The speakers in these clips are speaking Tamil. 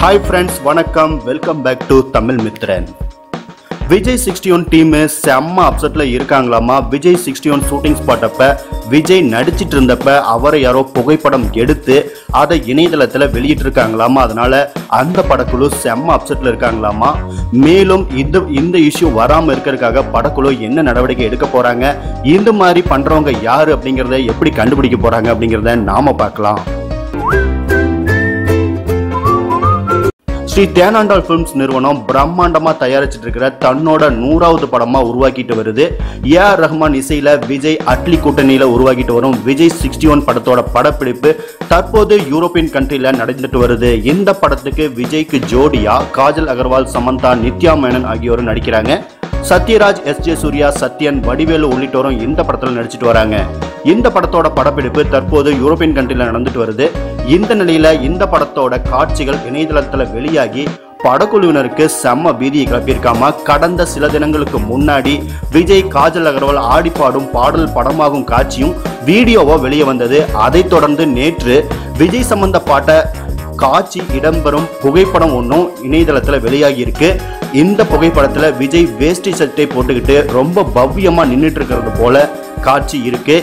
ஹாய் ஃப்ரெண்ட்ஸ் வணக்கம். Welcome back to Tamil Mithran. Vijay sixty one team செம்ம அப்செட்டில் இருக்காங்களாமா? Vijay sixty one shooting spot Vijay நடிச்சிட்டு இருந்தப்ப அவரை யாரோ புகைப்படம் எடுத்து அதை இணையதளத்தில் வெளியிட்டு இருக்காங்களாமா? அதனால அந்த படக்குழு செம்ம அப்செட்டில் இருக்காங்களாமா? மேலும் இந்த இந்த இஷ்யூ வராமல் இருக்கிறதுக்காக படக்குழு என்ன நடவடிக்கை எடுக்க போகிறாங்க இந்த மாதிரி பண்ணுறவங்க யார் அப்படிங்கிறத எப்படி கண்டுபிடிக்க போகிறாங்க அப்படிங்கிறத நாம் பார்க்கலாம். ஸ்ரீ தேனாண்டாள் ஃபிலிம்ஸ் நிறுவனம் பிரம்மாண்டமாக தயாரிச்சிட்டு இருக்கிற தன்னோட நூறாவது படமாக உருவாக்கிட்டு வருது. ஏ ஆர் ரஹ்மான் இசையில் விஜய் அட்லி கூட்டணியில் உருவாக்கிட்டு வரும் விஜய் சிக்ஸ்டி ஒன் படத்தோட படப்பிடிப்பு தற்போது யூரோப்பியன் கண்ட்ரியில் நடந்துட்டு வருது. இந்த படத்துக்கு விஜய்க்கு ஜோடியா காஜல் அகர்வால் சமந்தா நித்யா மேனன் ஆகியோரும் நடிக்கிறாங்க. சத்யராஜ் எஸ் ஜே சூர்யா சத்யன் வடிவேலு உள்ளிட்டோரும் இந்த படத்தில் நடிச்சிட்டு வராங்க. இந்த படத்தோட படப்பிடிப்பு தற்போது யூரோப்பியன் கண்ட்ரியில் நடந்துட்டு வருது. இந்த நிலையில இந்த படத்தோட காட்சிகள் இணையதளத்துல வெளியாகி படக்குழுவினருக்கு செம்ம பீதியை கிளப்பியிருக்காம கடந்த சில தினங்களுக்கு முன்னாடி விஜய் காஜல் அகர்வால் ஆடி பாடும் பாடல் படமாகும் காட்சியும் வீடியோவோ வெளியே வந்தது. அதைத் தொடர்ந்து நேற்று விஜய் சம்பந்தப்பட்ட காட்சி இடம்பெறும் புகைப்படம் ஒன்றும் இணையதளத்தில் வெளியாகி இருக்கு இந்த புகைப்படத்தில் விஜய் வேஷ்டி சட்டை போட்டுக்கிட்டு ரொம்ப பவ்யமாக நின்றுட்டு இருக்கிறது போல காட்சி இருக்கு.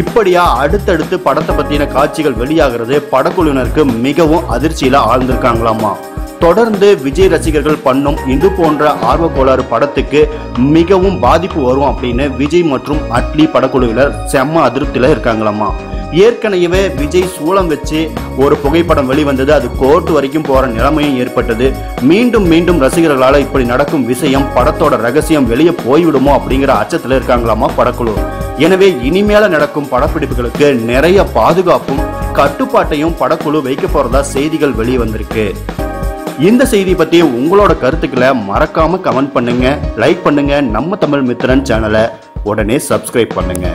இப்படியா அடுத்தடுத்து படத்தை பத்தின காட்சிகள் வெளியாகிறது. படக்குழுவினருக்கு மிகவும் அதிர்ச்சியில ஆழ்ந்திருக்காங்களாமா தொடர்ந்து விஜய் ரசிகர்கள் பண்ணும் இது போன்ற ஆர்வ கோளாறு படத்துக்கு மிகவும் பாதிப்பு வரும் அப்படின்னு விஜய் மற்றும் அட்லி படக்குழுவினர் செம்ம அதிருப்தியில இருக்காங்களாமா ஏற்கனவே விஜய் சூளம் வச்சு ஒரு புகைப்படம் வெளிவந்தது. அது கோர்ட் வரைக்கும் போற நிலைமையும் ஏற்பட்டது. மீண்டும் மீண்டும் ரசிகர்களால இப்படி நடக்கும் விஷயம் படத்தோட ரகசியம் வெளியே போய்விடுமோ அப்படிங்கிற அச்சத்துல இருக்காங்களாமா படக்குழு. எனவே இனிமேல நடக்கும் படப்பிடிப்புகளுக்கு நிறைய பாதுகாப்பும் கட்டுப்பாட்டையும் படக்குழு வைக்க போறதா செய்திகள் வெளியே வந்திருக்கு இந்த செய்தி பத்தி உங்களோட கருத்துக்களை மறக்காம கமெண்ட் பண்ணுங்க லைக் பண்ணுங்க. நம்ம தமிழ் மித்திரன் சேனலை உடனே சப்ஸ்கிரைப் பண்ணுங்க.